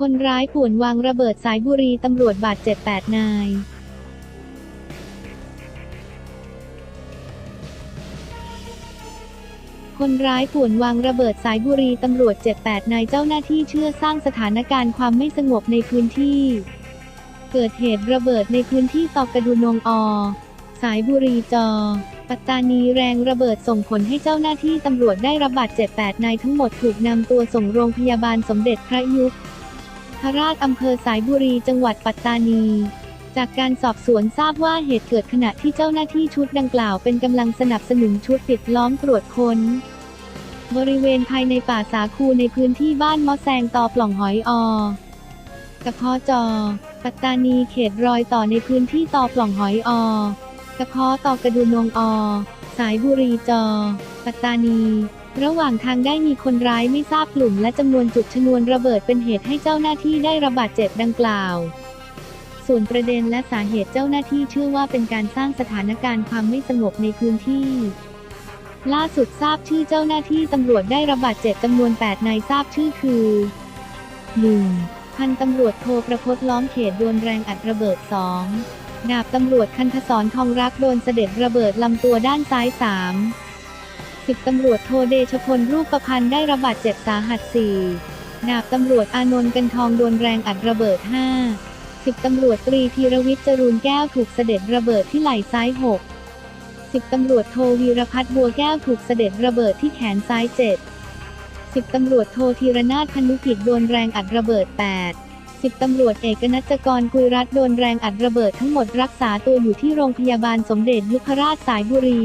คนร้ายป่วนวางระเบิดสายบุรีตำรวจบาดเจ็บ8นายคนร้ายป่วนวางระเบิดสายบุรีตำรวจเจ็บ8นายเจ้าหน้าที่เชื่อสร้างสถานการณ์ความไม่สงบในพื้นที่ เกิดเหตุระเบิดในพื้นที่ตอกกระดุนงอ สายบุรีจอ ปัตตานีแรงระเบิดส่งผลให้เจ้าหน้าที่ตำรวจได้รับบาดเจ็บ 8 นายทั้งหมดถูกนำตัวส่งโรงพยาบาลสมเด็จพระยุ พราชอำเภอสายบุรีจังหวัดปัตตานี จากการสอบสวนทราบว่าเหตุเกิดขณะที่เจ้าหน้าที่ชุดดังกล่าวเป็นกำลังสนับสนุนชุดปิดล้อมตรวจค้น บริเวณภายในป่าสาคูในพื้นที่บ้านมอแซงตอปล่องหอยอกระเพาะจอ ปัตตานีเขตรอยต่อในพื้นที่ตอปล่องหอยอ กระเพาะตอกระดูนงอ สายบุรีจอ ปัตตานี ระหว่างทางได้มีคนร้ายไม่ทราบกลุ่มและจำนวนจุดชนวนระเบิดเป็นเหตุให้เจ้าหน้าที่ได้ระบาดเจ็บดังกล่าว ส่วนประเด็นและสาเหตุเจ้าหน้าที่เชื่อว่าเป็นการสร้างสถานการณ์ความไม่สงบในพื้นที่ล่าสุดทราบชื่อเจ้าหน้าที่ตำรวจได้ระบาดเจ็บจำนวน 8 นายทราบชื่อคือ 1. พันตำรวจโทประพจน์ล้อมเขตโดนแรงอัดระเบิด 2. ดาบตำรวจคันธสรทองรักโดนเสด็จระเบิดลำตัวด้านซ้าย 3. สิบตำรวจโทเดชพลรูปประพันธ์ได้ระบาดเจ็บสาหัส 4. ดาบตำรวจอานนท์กันทองโดนแรงอัดระเบิด 5. สิบตำรวจตรีธีรวิทย์จรูนแก้วถูกเสด็จระเบิดที่ไหล่ซ้าย 6. สิบตำรวจโทวีรพัฒน์บัวแก้วถูกเสด็จระเบิดที่แขนซ้าย 7. สิบตำรวจโทธีรนาถพนุกิจโดนแรงอัดระเบิด 8. สิบตำรวจเอกนัจกรกุยรัตโดนแรงอัดระเบิดทั้งหมดรักษาตัวอยู่ที่โรงพยาบาลสมเด็จยุพราชสายบุรี